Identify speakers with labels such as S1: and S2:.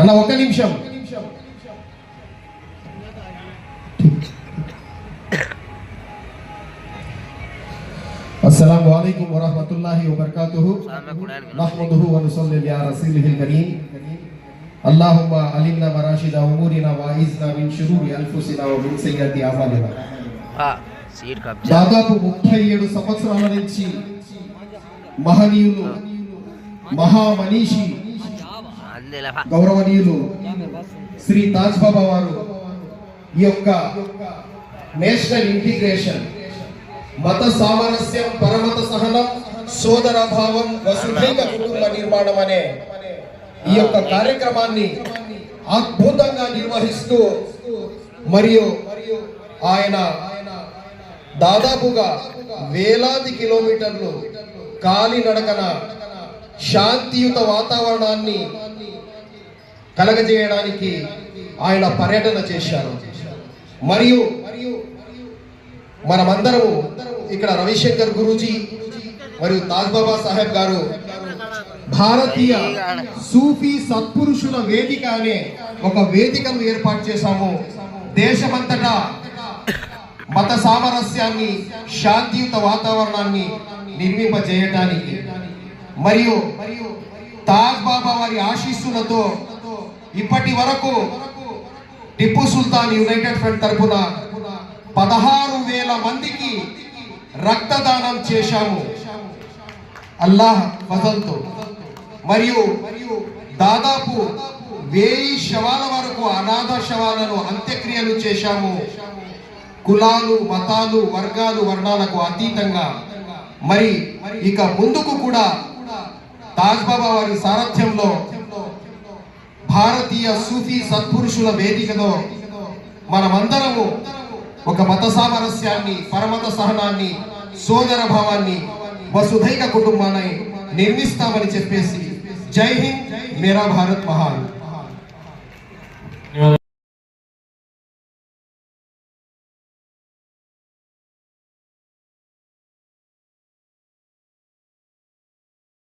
S1: అన్న ఒక్క నిమిషం السلام عليكم ورحمة الله وبركاته نحمده ونصلي على رسوله الكريم اللهم علمنا مراشد أمورنا وأعذنا من شرور أنفسنا ومن سيئات أعمالنا
S2: సీట్ కబ్జా
S1: దాదాపు ముప్పై ఏడు సంవత్సరాల నుంచి మహనీయులు మహామనీషి
S2: అందెల
S1: గౌరవనీయులు శ్రీ తాజ్ బాబా వారు ఈ యొక్క నేషనల్ ఇంటిగ్రేషన్ మత సామరస్యం పరమత సహనం సోదర భావం వసుధైక కుటుంబ నిర్మాణం అనే ఈ యొక్క కార్యక్రమాన్ని అద్భుతంగా నిర్వహిస్తూ మరియు ఆయన దాదాపుగా వేలాది కిలోమీటర్లు కాలినడకన శాంతియుత వాతావరణాన్ని కలగజేయడానికి ఆయన పర్యటన చేశారు. మరియు మనమందరము ఇక్కడ రవిశంకర్ గురూజీ మరియు తాజ్ బాబా సాహెబ్ గారు భారతీయ సూఫీ సత్పురుషుల వేదిక అనే ఒక వేదికను ఏర్పాటు చేశాము. దేశమంతటా మత సామరస్యాన్ని శాంతియుత వాతావరణాన్ని నిర్మింపజేయటానికి. మరియు తాజ్ బాబా వారి ఆశీస్సులతో ఇప్పటి వరకు టిప్పు సుల్తాన్ యునైటెడ్ ఫ్రంట్ తరఫున పదహారు వేల మందికి రక్తదానం చేశాము. అల్లాహ్ ఫజల్తో మరియు దాదాపు వేయి శవాల వరకు అనాథ శవాలను అంత్యక్రియలు చేశాము. కులాలు మతాలు వర్గాలు వర్ణాలకు అతీతంగా. మరి ఇక ముందుకు కూడా తాజ్ బాబా వారి సారథ్యంలో భారతీయ సూఫీ సత్పురుషుల వేదికలో మనమందరము ఒక మత సామరస్యాన్ని పరమత సహనాన్ని సోదర భావాన్ని వసుధైక కుటుంబాన్ని నిర్మిస్తామని చెప్పేసి జై హింద్ మేరా భారత్ మహాన్.